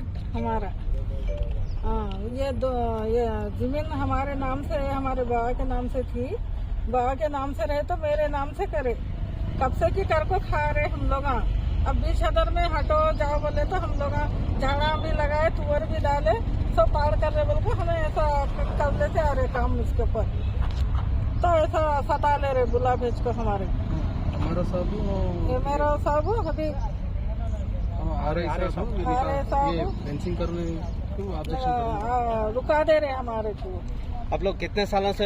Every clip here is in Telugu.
प्लाट हमारा। हाँ ये दो ये ज़मीन हमारे नाम से है हमारे बाबा के नाम से थी। बाबा के नाम से रहे तो मेरे नाम से करे। कब से की कर को खा रहे हम लोग अब बीच हदर में हटो जाओ बोले तो हम लोग झाड़ा भी लगाए तुअर भी डाले सब पार कर रहे बोल के हमें ऐसा कर लेते आ रहे काम इसके ऊपर। तो ऐसा सता ले रहे बुला भेज को हमारे। हमारा सब ये मेरा सब अभी फेंसिंग करने क्यों ऑब्जेक्शन आ, आ, रुका दे रहे हमारे को। आप लोग कितने सालों से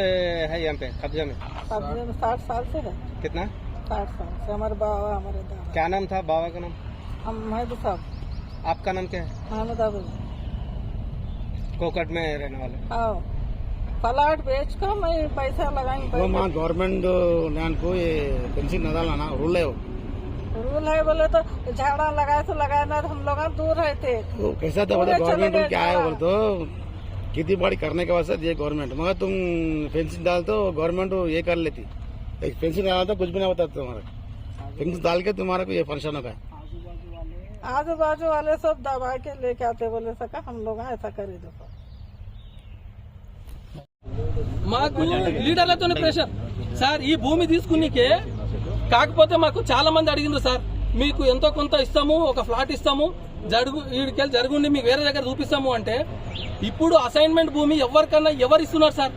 है यहाँ पे कब्जे में? कब्जे में साठ साल से है। कितना? साठ साल से हमारे बाबा हमारे दादा। क्या नाम था बाबा का नाम? हम महबूब साहब आपका नाम क्या है? मोहम्मद अबू कोकट में रहने वाले। आओ। प्लाट बेच कर मैं पैसा लगाएँगे वो माँ गवर्नमेंट लैंड को ये पेंसिल न डालना रूल है? रूल है बोले तो झाड़ा लगाए तो लगाए ना तो हम लोग दूर रहते वो कैसा था बोले पूरे गवर्नमेंट चले में क्या है गए बोले तो खेती बाड़ी करने के वास्ते ये गवर्नमेंट मगर तुम फेंसिंग डाल तो गवर्नमेंट ये कर लेती एक फेंसिंग डाला तो कुछ भी नहीं होता तुम्हारा फेंसिंग डाल के तुम्हारा को ये फंक्शन होगा आजू बाजू वाले सब दबा के लेके आते बोले सका हम लोग ऐसा करे दो మాకు లీడర్లతోనే ప్రెషర్ సార్ ఈ భూమి తీసుకునికే కాకపోతే మాకు చాలా మంది అడిగింది సార్ మీకు ఎంతో కొంత ఇస్తాము ఒక ఫ్లాట్ ఇస్తాము జరుగు వీడికెళ్ళి జరుగుండి మీకు వేరే దగ్గర చూపిస్తాము అంటే ఇప్పుడు అసైన్మెంట్ భూమి ఎవరికన్నా ఎవరు ఇస్తున్నారు సార్?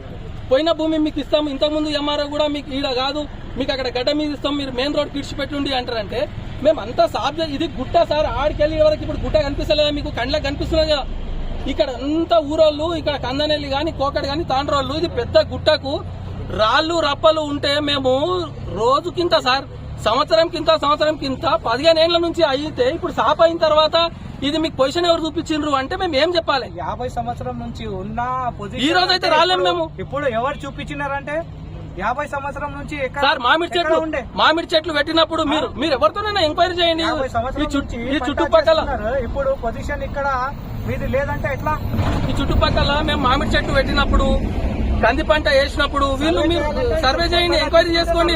పోయిన భూమి మీకు ఇస్తాము ఇంతకుముందు ఎంఆర్ఓ కూడా మీకు ఈడ కాదు మీకు అక్కడ గడ్డ మీద ఇస్తాం మీరు మెయిన్ రోడ్ కిడ్స్ పెట్టుండి అంటారంటే మేము అంతా సాధ్య ఇది గుట్ట సార్ ఆడికెళ్ళి వరకు ఇప్పుడు గుట్ట కనిపిస్తలేదా మీకు కండ్లకు కనిపిస్తున్నది కదా ఇక్కడ అంతా ఊరోళ్ళు ఇక్కడ కందనెల్లి కానీ కోకడ్ కానీ తాండ్రోళ్ళు ఇది పెద్ద గుట్టకు రాళ్ళు రప్పలు ఉంటే మేము రోజుకింత సార్ సంవత్సరం కింద సంవత్సరం కింద పదిహేను ఏళ్ళ నుంచి అయితే ఇప్పుడు సాప్ అయిన తర్వాత ఇది మీకు పొజిషన్ ఎవరు చూపించిండ్రు అంటే మేము ఏం చెప్పాలి? యాభై సంవత్సరం నుంచి ఉన్న పొజిషన్ ఈ రోజు అయితే అంటే రాలేం ఇప్పుడు- మేము. ఇప్పుడు ఎవరు చూపించినారంటే యాభై సంవత్సరం నుంచి సార్ మామిడి చెట్లు మామిడి చెట్లు పెట్టినప్పుడు మీరు మీరు ఎవరితోనైనా ఎంక్వైరీ చేయండి. ఈ చుట్టుపక్కల. ఇప్పుడు పొజిషన్ ఇక్కడ మీది లేదంటే ఎట్లా? ఈ చుట్టుపక్కల మేము మామిడి చెట్టు పెట్టినప్పుడు కంది పంట వేసినప్పుడు వీళ్ళు మీరు సర్వే చేయండి ఎంక్వైరీ చేసుకోండి.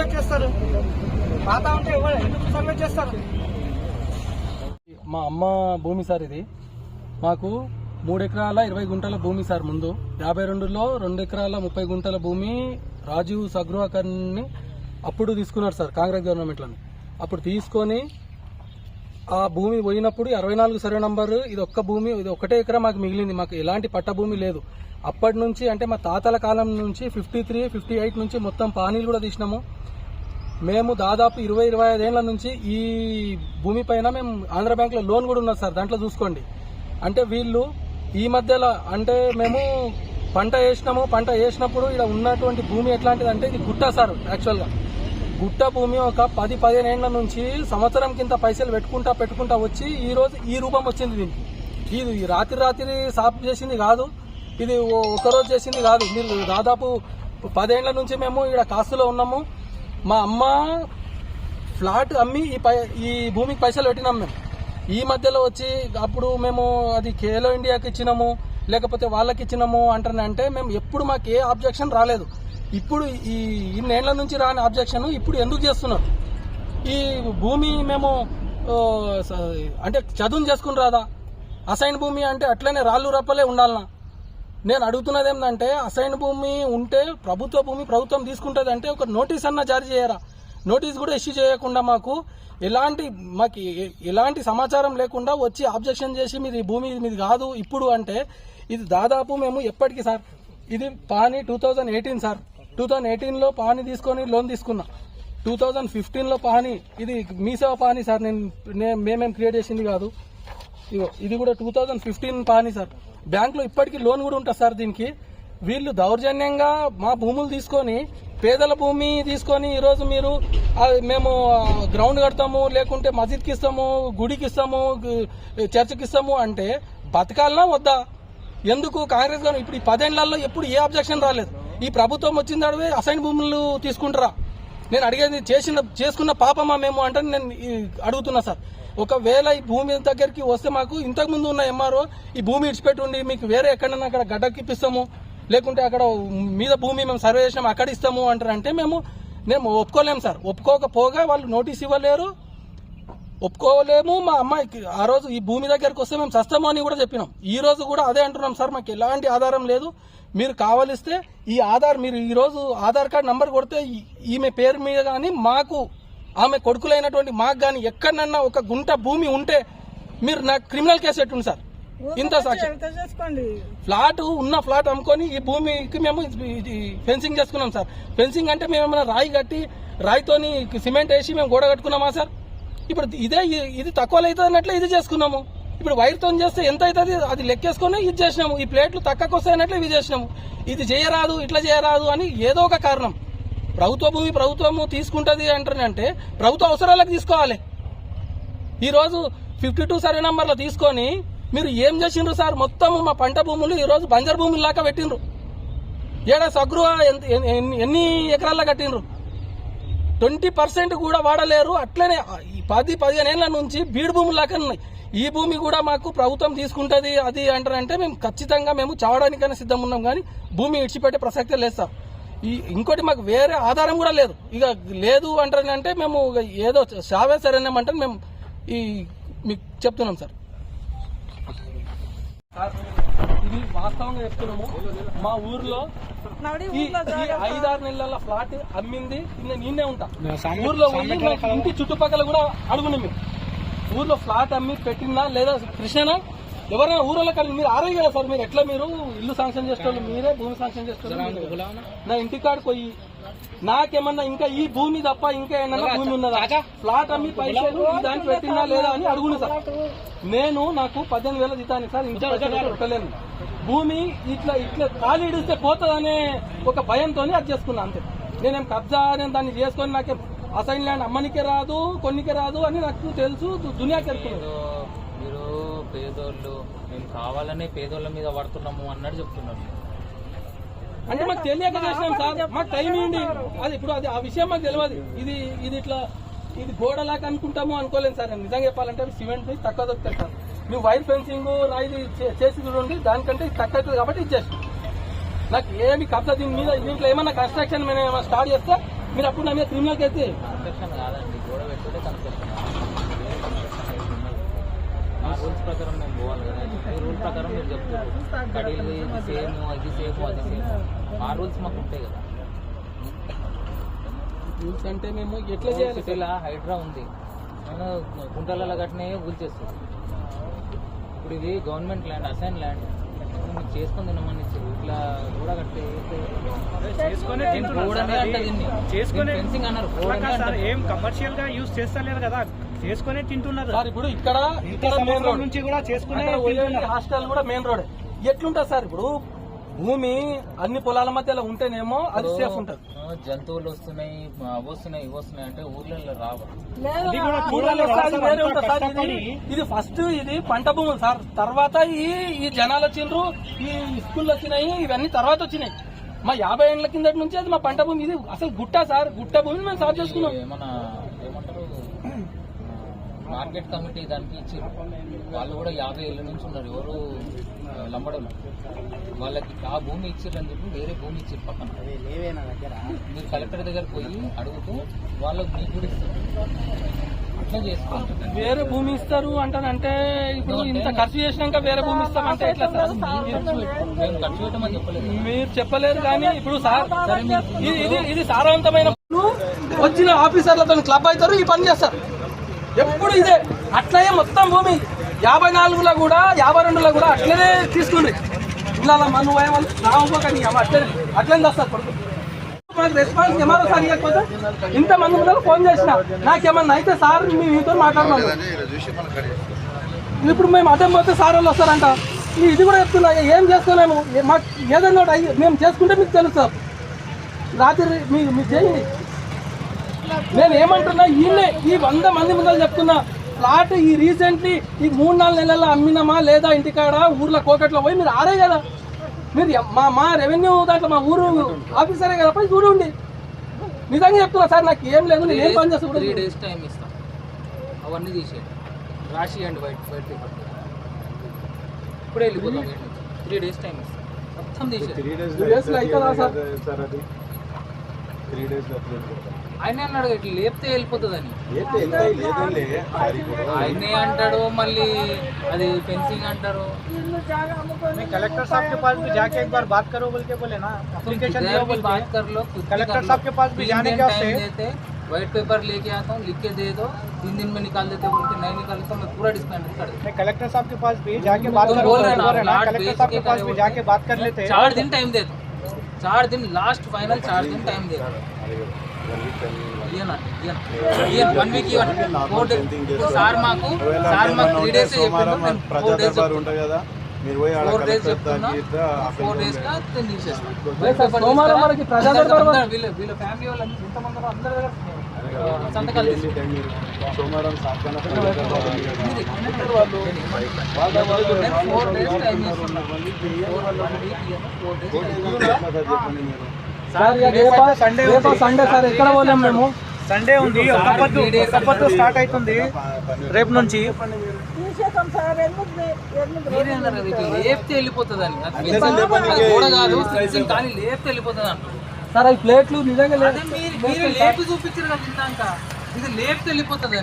మా అమ్మ భూమి సార్ ఇది. మాకు మూడు ఎకరాల ఇరవై గుంటల భూమి సార్ ముందు. యాభై రెండులో రెండు ఎకరాల ముప్పై గుంటల భూమి రాజీవ్ సగృహకర్ని అప్పుడు తీసుకున్నారు సార్ కాంగ్రెస్ గవర్నమెంట్లోని. అప్పుడు తీసుకొని ఆ భూమి పోయినప్పుడు అరవై నాలుగు సర్వే నంబర్ ఇది ఒక్క భూమి ఇది ఒకటే ఎకరా మాకు మిగిలింది. మాకు ఎలాంటి పట్ట భూమి లేదు. అప్పటి నుంచి అంటే మా తాతల కాలం నుంచి ఫిఫ్టీ త్రీ ఫిఫ్టీ ఎయిట్ నుంచి మొత్తం పానీలు కూడా తీసినాము. మేము దాదాపు ఇరవై ఇరవై ఐదేళ్ళ నుంచి ఈ భూమి పైన మేము ఆంధ్ర బ్యాంక్లో లోన్ కూడా ఉన్నది సార్ దాంట్లో చూసుకోండి. అంటే వీళ్ళు ఈ మధ్యలో అంటే మేము పంట వేసినాము పంట వేసినప్పుడు ఇక్కడ ఉన్నటువంటి భూమి ఎట్లాంటిది అంటే ఇది గుట్ట సార్ యాక్చువల్గా గుట్ట భూమి ఒక పది పదిహేను ఏళ్ళ నుంచి సంవత్సరం కింద పైసలు పెట్టుకుంటా పెట్టుకుంటా వచ్చి ఈ రోజు ఈ రూపం వచ్చింది దీనికి. ఇది రాత్రి రాత్రి సాఫ్ చేసింది కాదు ఇది ఓ- రోజు చేసింది కాదు. మీరు దాదాపు పదేళ్ళ నుంచి మేము ఇక్కడ కాస్తులో ఉన్నాము. మా అమ్మ ఫ్లాట్ అమ్మి ఈ పై ఈ భూమికి పైసలు పెట్టినాం మేము. ఈ మధ్యలో వచ్చి అప్పుడు మేము అది ఖేలో ఇండియాకి ఇచ్చినాము లేకపోతే వాళ్ళకి ఇచ్చినాము అంటే మేము ఎప్పుడు మాకు ఏ ఆబ్జెక్షన్ రాలేదు. ఇప్పుడు ఈ ఇన్నేళ్ళ నుంచి రాని ఆబ్జెక్షన్ ఇప్పుడు ఎందుకు చేస్తున్నారు? ఈ భూమి మేము అంటే చదువుని చేసుకుని రాదా? అసైన్ భూమి అంటే అట్లనే రాళ్ళు రప్పలే ఉండాలనా? నేను అడుగుతున్నది ఏంటంటే అసైన్ భూమి ఉంటే ప్రభుత్వ భూమి ప్రభుత్వం తీసుకుంటుంది అంటే ఒక నోటీస్ అన్న జారీ చేయరా? నోటీస్ కూడా ఇష్యూ చేయకుండా మాకు ఎలాంటి మాకు ఎలాంటి సమాచారం లేకుండా వచ్చి ఆబ్జెక్షన్ చేసి మీది భూమి మీది కాదు ఇప్పుడు అంటే ఇది దాదాపు మేము ఎప్పటికీ సార్ ఇది పాని two thousand eighteen sir. Two thousand ఎయిటీన్లో పాని తీసుకొని లోన్ తీసుకున్నా. టూ థౌజండ్ ఫిఫ్టీన్లో పాని ఇది మీ సేవ పాని సార్ నేను మేమేం క్రియేట్ చేసింది కాదు. ఇది కూడా టూ థౌజండ్ ఫిఫ్టీన్ పాని సార్. బ్యాంకులో ఇప్పటికీ లోన్ కూడా ఉంటుంది సార్ దీనికి. వీళ్ళు దౌర్జన్యంగా మా భూములు తీసుకొని పేదల భూమి తీసుకొని ఈరోజు మీరు మేము గ్రౌండ్ కడతాము లేకుంటే మసీద్కి ఇస్తాము గుడికి ఇస్తాము చర్చికి ఇస్తాము అంటే బతకాలనా వద్దా? ఎందుకు కాంగ్రెస్ గారు ఇప్పుడు ఈ పదేళ్ళలో ఎప్పుడు ఏ అబ్జెక్షన్ రాలేదు? ఈ ప్రభుత్వం వచ్చిన అడిగే అసైన్ భూములు తీసుకుంటారా? నేను అడిగేది చేసిన చేసుకున్న పాపమా మేము అంటే నేను అడుగుతున్నా సార్. ఒకవేళ ఈ భూమి దగ్గరికి వస్తే మాకు ఇంతకు ముందు ఉన్న ఎంఆర్ఓ ఈ భూమి ఇడిచిపెట్టుండి మీకు వేరే ఎక్కడన్నా అక్కడ గడ్డకిప్పిస్తాము లేకుంటే అక్కడ మీద భూమి మేము సర్వే చేసినాము అక్కడ ఇస్తాము అంటారంటే మేము మేము ఒప్పుకోలేము సార్. ఒప్పుకోకపోగా వాళ్ళు నోటీస్ ఇవ్వలేరు. ఒప్పుకోలేము. మా అమ్మాయికి ఆ రోజు ఈ భూమి దగ్గరికి వస్తే మేము చస్తాము అని కూడా చెప్పినాం. ఈ రోజు కూడా అదే అంటున్నాం సార్ మాకు ఎలాంటి ఆధారం లేదు. మీరు కావలిస్తే ఈ ఆధార్ మీరు ఈరోజు ఆధార్ కార్డ్ నంబర్ కొడితే ఈమె పేరు మీద కానీ మాకు ఆమె కొడుకులైనటువంటి మాకు కానీ ఎక్కడన్నా ఒక గుంట భూమి ఉంటే మీరు నాకు క్రిమినల్ కేసు ఎట్టుంది సార్? ఇంత ఫ్లాట్ ఉన్న ఫ్లాట్ అమ్ముకొని ఈ భూమికి మేము ఇది ఫెన్సింగ్ చేసుకున్నాం సార్. ఫెన్సింగ్ అంటే మేము ఏమైనా రాయి కట్టి రాయితోని సిమెంట్ వేసి మేము గోడ కట్టుకున్నామా సార్? ఇప్పుడు ఇదే ఇది తక్కువ అవుతుంది అన్నట్లే ఇది చేసుకున్నాము. ఇప్పుడు వైర్తో చేస్తే ఎంత అవుతుంది అది లెక్కేసుకొని ఇది చేసినాము. ఈ ప్లేట్లు తక్కువకి వస్తాయన్నట్లు ఇవి చేసినాము. ఇది చేయరాదు ఇట్లా చేయరాదు అని ఏదో ఒక కారణం. ప్రభుత్వ భూమి ప్రభుత్వము తీసుకుంటుంది అంటారంటే ప్రభుత్వ అవసరాలకు తీసుకోవాలి. ఈరోజు ఫిఫ్టీ టూ సర్వే నెంబర్లో తీసుకొని మీరు ఏం చేసిండ్రు సార్? మొత్తం మా పంట భూములు ఈరోజు బంజర్ భూములు లాగా పెట్టిండ్రు. ఏడా సగృహ ఎన్ని- ఎన్ని ఎకరాల్లో కట్టిండ్రు? ట్వంటీ పర్సెంట్ కూడా వాడలేరు. అట్లనే పది పదిహేను ఏళ్ళ నుంచి బీడు భూములు లాగా ఉన్నాయి. ఈ భూమి కూడా మాకు ప్రభుత్వం తీసుకుంటుంది అది అంటారంటే మేము ఖచ్చితంగా మేము చావడానికైనా సిద్ధం ఉన్నాం కానీ భూమి ఇడిచిపెట్టే ప్రసక్తే లేదు సార్. ఈ ఇంకోటి మాకు వేరే ఆధారం కూడా లేదు. ఇక లేదు అంటారంటే మేము ఏదో చావే సరేనేమంటే మేము ఈ మీకు చెప్తున్నాం సార్. ఇది వాస్తవంగా చెప్తున్నాము. మా ఊర్లో నడి ఈ ఈ ఐదారు నెలల ఫ్లాట్ అమ్మింది. నేను నిన్నే ఉంటా. ఊర్లో ఇంటి చుట్టుపక్కల కూడా అడుగుని మేము. ఊర్లో ఫ్లాట్ అమ్మి పెట్టిందా లేదా కృష్ణనా? ఎవరైనా ఊర్లో కలిసి మీరు ఆరోగ్య కదా సార్ మీరు ఎట్లా మీరు? ఇల్లు శాంక్షన్ చేసేవాళ్ళు మీరే భూమి శాంక్షన్ చేసేవాళ్ళు నా ఇంటికాడికి పోయి నాకేమన్నా ఇంకా ఈ భూమి తప్ప ఇంకా ఏమన్నా భూమి ఉన్నదా? ఫ్లాట్ అమ్మి పైసలు దానికి పెట్టిందా లేదా అని అడుగును సార్. నేను నాకు పద్దెనిమిది వేల జీతాన్ని సార్ పెట్టలేను. భూమి ఇట్లా ఇట్లా ఖాళీ ఇడిస్తే పోతుందనే ఒక భయంతో అది చేసుకున్నా అంతే. నేనేం కబ్జా నేను దాన్ని చేసుకొని నాకేం అసైన్ ల్యాండ్ అమ్మనికే రాదు కొన్నికే రాదు అని నాకు తెలుసు దు- దునియాకి తెలుసుకున్నాను మీరు పేదోళ్ళు మేము కావాలనే పేదోళ్ళ మీద పడుతున్నాము అన్నట్టు చెప్తున్నారు అంటే మాకు తెలియక చేసినాం సార్. మాకు టైం ఇవ్వండి అది ఇప్పుడు అది ఆ విషయం మాకు తెలియదు ఇది ఇది ఇట్లా ఇది గోడలాగా అనుకుంటాము అనుకోలేదు సార్. నేను నిజంగా చెప్పాలంటే అవి సిమెంట్ తక్కువ దొరుకుతాయి సార్. నువ్వు వైర్ ఫెన్సింగ్ రాయిది చే- చేసి చూడండి. దానికంటే ఇది తక్కువ అవుతుంది కాబట్టి ఇచ్చేసి నాకు ఏమి కబ్జా దీని మీద దీంట్లో ఏమన్నా కన్స్ట్రక్షన్ మేము ఏమైనా స్టార్ట్ చేస్తే మీరు అప్పుడు నా మీద క్రిమినల్ అయితే కన్స్ట్రక్షన్ కాదండి. గోడ పెట్టుకుంటే కన్స్ట్రక్షన్ రూల్స్ ప్రకారం మేము పోవాలి కదా? ఈ రూల్ ప్రకారం మీరు చెప్తారు కడీలు ఇది సేమ్ అది సేమ్ అది సేమ్. ఆ రూల్స్ మాకు ఉంటాయి కదా. రూల్స్ అంటే మేము ఎట్లా చేయాలి? సిటీలో హైడ్రా ఉంది. నేను గుంటలలో కట్టినే కూల్చేస్తుంది ఇప్పుడు ఇది గవర్నమెంట్ ల్యాండ్ అసైన్ ల్యాండ్. మీకు చేసుకొని తినమని ఇట్లా కూడా కట్టే చేసుకునే గోడనే అంటే దీన్ని చేసుకునే ఫెన్సింగ్ అన్నారు. ఏం కమర్షియల్గా యూజ్ చేస్తలేరు కదా. చేసుకునే తింటున్నారు. సార్ ఇప్పుడు ఇక్కడ ఇక్కడ మెయిన్ సంవత్సరం రోడ్. నుంచి కూడా చేసుకునే హాస్టల్ కూడా మెయిన్ రోడ్. ఎట్లుంటుంది సార్ ఇప్పుడు? భూమి అన్ని పొలాల మధ్యలో ఉంటేనేమో అది సేఫ్ ఉంటుంది. ఆ, జంతువులు వస్తున్నాయి వస్తున్నాయి వస్తున్నాయి అంటే ఊర్లలో రావు. లేదు అది కూడా ఊళ్ళో చూడాలి వస్తే అది సార్, వేరే అంతా ఉంటుంది సార్ ఇది? ఫస్ట్ ఇది పంట భూములు సార్. తర్వాత ఈ ఈ జనాలు వచ్చిండ్రు ఈ స్కూల్ వచ్చినాయి ఇవన్నీ తర్వాత వచ్చినాయి. మా యాభై ఏళ్ళ కిందటి నుంచి అది మా పంట భూమి ఇది అసలు గుట్ట సార్. గుట్ట భూమిని మేము సాగు చేసుకున్నాం. ఏమన్నా ఏమంటారు? మార్కెట్ కమిటీ దానికి ఇచ్చారు. వాళ్ళు కూడా యాభై ఏళ్ళ నుంచి ఉన్నారు. ఎవరు ఆ, లంబడోళ్ళు. వాళ్ళకి ఆ భూమి ఇచ్చిర్రు చెప్పి వేరే భూమి ఇచ్చారు పక్కన. మీరు కలెక్టర్ దగ్గర పోయి అడుగుతూ వాళ్ళకి మీకు కూడా ఇస్తారు. అట్లా చేసుకోవాలి. వేరే భూమి ఇస్తారు అంటానంటే ఇప్పుడు ఇంత ఖర్చు చేసినాక వేరే భూమి ఇస్తామంటే ఎట్లా సార్? మేము ఖర్చు పెట్టమని చెప్పలేదు. మీరు చెప్పలేరు కానీ ఇప్పుడు సార్ ఇది ఇది ఇది సారవంతమైన వచ్చిన ఆఫీసర్లతో క్లబ్ అవుతారు ఈ పని చేస్తారు. ఎప్పుడు ఇదే. అట్లనే మొత్తం భూమి యాభై నాలుగులో కూడా యాభై రెండులో కూడా అట్లనే తీసుకుంది ఇలా మన ఏమన్నా రామపోకండి అట్లనే అట్లనే వస్తారు కొడుకు. మాకు రెస్పాన్స్ ఏమన్నా సార్ ఇవ్వకపోతే ఇంత మంది ముందర ఫోన్ చేసిన. నాకేమన్నా అయితే సార్ మీ మీతో మాట్లాడమని. ఇప్పుడు మేము అదే పోతే సార్ వాళ్ళు వస్తారంట. ఇది కూడా చెప్తున్నా ఏం చేసుకోలేము మాకు ఏదైనా అయ్యి- మేము చేసుకుంటే మీకు తెలుస్తుంది రాత్రి మీకు మీరు చేయండి. నేను ఏమంటున్నా ఈయనే ఈ వంద మంది ముందర చెప్తున్నా. ప్లాట్ ఈ రీసెంట్లీ ఈ మూడు నాలుగు నెలల్లో అమ్మినామా లేదా ఇంటికాడ ఊర్లో కోకట్లో పోయి మీరు ఆరే కదా. మీరు మా మా రెవెన్యూ దాంట్లో మా ఊరు ఆఫీసరే కదా పోయి చూడండి నిజంగా చెప్తున్నా సార్ నాకు ఏం లేదు నేను ఏం పని త్రీ చేస్తా డేస్ టైం ఇస్తాం. అవన్నీ తీసేయండి రాసి అండి వైట్ వైట్ పేపర్. ఇప్పుడే వెళ్ళిపోతాం త్రీ డేస్ టైం ఇస్తాం. మొత్తం తీసేయండి డేస్లో అవుతుందా సార్. ఆయన అన్నాడు ఇట్లా లేపితే వెళ్ళిపోతుందని ఆయనే అంటాడు మళ్ళీ అది ఫెన్సింగ్ అంటారు ఇల్లు జాగా అమ్ముకొని कलेक्टर साहब के पास भी जाके एक बार बात करो बोल के बोले ना एप्लीकेशन किधर दिया भी बोल बात कर लो कुछ भी कलेक्टर कर लो। साहब के पास भी तीन जाने दिन के टाइम वास्ते- देते व्हाइट पेपर लेके आता हूँ लिख के दे दो तीन दिन में निकाल देते बोल के नहीं निकाले तो मैं पूरा डिस्पेंड कर देता मैं कलेक्टर साहब के पास भी जाके बात तुम करो बोल रहे बोल ना, रहे ना प्लाट कलेक्टर बेच साहब के के पास करे भी बोल जाके के। बात कर लेते चार दिन टाइम दे दो चार दिन लास्ट फाइनल चार दिन टाइम दे సార్ మాకు సార్ మాకు త్రీ డేస్ చెప్పిండు ఫోర్ డేస్ ఉంటాయి కదా మీరు పోయి ఫోర్ డేస్ ఫోర్ డేస్ సోమవారం వరకు ప్రజా దర్బార్ వీళ్ళ వీళ్ళ ఫ్యామిలీ వాళ్ళు ఎంతమంది అందరూ సంతకాలు సోమవారం four days time four days sir రేపా సండే సార్ ఎక్కడ పోలేం మేము? సండే ఉంది ఒక పొద్దు ఒక పొద్దు స్టార్ట్ అవుతుంది. రేపు నుంచి. సార్ లేపితే వెళ్ళిపోతుంది కానీ లేపితే వెళ్ళిపోతుంది అవి ప్లేట్లు నిజంగా లేదు మీరు మీరు లేపి చూపించారు కదా ఇది లేపితే వెళ్ళిపోతుంది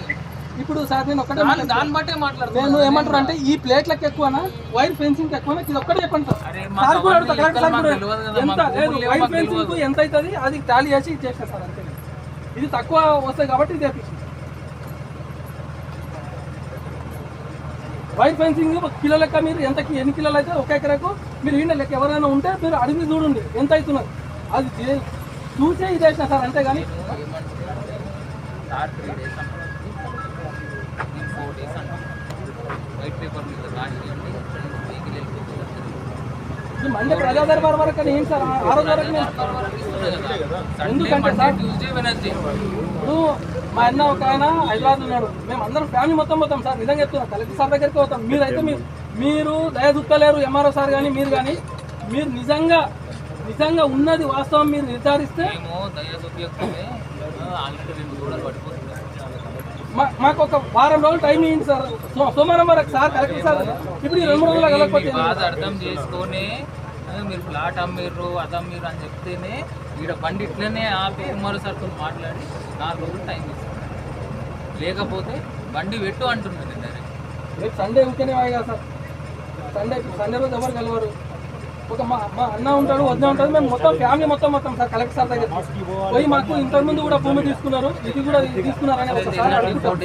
ఇప్పుడు సార్ నేను ఒక్కటే దాని దాన్ని బట్టే మాట్లాడుతున్నాను నేను ఏమంటారు అంటే ఈ ప్లేట్లకు ఎక్కువనా వైర్ ఫెన్సింగ్ ఎక్కువనా ఇది ఒక్కటే చెప్పండి సార్. కూడా ఎంత లేదు వైర్ ఫెన్సింగ్. ఎంత అవుతుంది అది టాలీ చేసి ఇచ్చేసిన సార్ అంతే. ఇది తక్కువ వస్తాయి కాబట్టి ఇది తెప్పించింది వైర్ ఫెన్సింగ్ కిలో లెక్క మీరు ఎంత ఎన్ని కిలోలు అయితే ఒక ఎకరకు మీరు ఈయన లెక్క ఎవరైనా ఉంటే మీరు అడిగి చూడండి ఎంత అవుతున్నది. అది చూసే ఇది వేసిన సార్ అంతేగాని ఈ ఫోర్ డేస్ అన్నాను వైట్ పేపర్ మీద రాసి ఇవ్వండి వెహికల్ ట్యూస్డే వెనస్డే ఇప్పుడు మా అన్న ఒక ఆయన హైదరాబాద్ ఉన్నాడు. మేము అందరం ఫ్యామిలీ మొత్తం పోతాం సార్. నిజంగా చెప్తున్నాం కలెక్టర్ సార్ దగ్గరికి పోతాం. మీరైతే మీరు మీరు దయదుక్కలేరు ఎంఆర్ఓ సార్ కానీ మీరు కానీ మీరు నిజంగా నిజంగా ఉన్నది వాస్తవం మీరు నిర్ధారిస్తే మేము దయ ఆల్రెడీ రెండు గోడలు పడిపోతుంది మాకు ఒక వారం రోజులు టైం ఇవ్వండి సార్. సోమవారం వరకు సార్ కలెక్టర్ సార్. ఇప్పుడు రెండు మూడు రోజులు కలగకపోతే అర్థం చేసుకొని మీరు ఫ్లాట్ అమ్మిర్రు అది అమ్మిర్రు అని చెప్తేనే ఈడ బండి ఇట్లనే ఆపి ఎంఆర్ఓ సార్తో మాట్లాడి నాలుగు రోజులు టైం ఇస్తాను లేకపోతే బండి పెట్టు అంటున్నాను నేను డైరెక్ట్ రేపు సండే ఊరికేనే వాయిగా సార్. సండే సండే రోజు ఎవరు కలవరు. ఒక మా మా అన్న ఉంటాడు వద్ద ఉంటాడు మేము మొత్తం ఫ్యామిలీ మొత్తం మొత్తం సార్ కలెక్టర్ సార్ దగ్గర పోయి మాకు ఇంతకు ముందు కూడా భూమి తీసుకున్నారు ఇది కూడా తీసుకున్నారని ఒకసారి అడుగుతాం.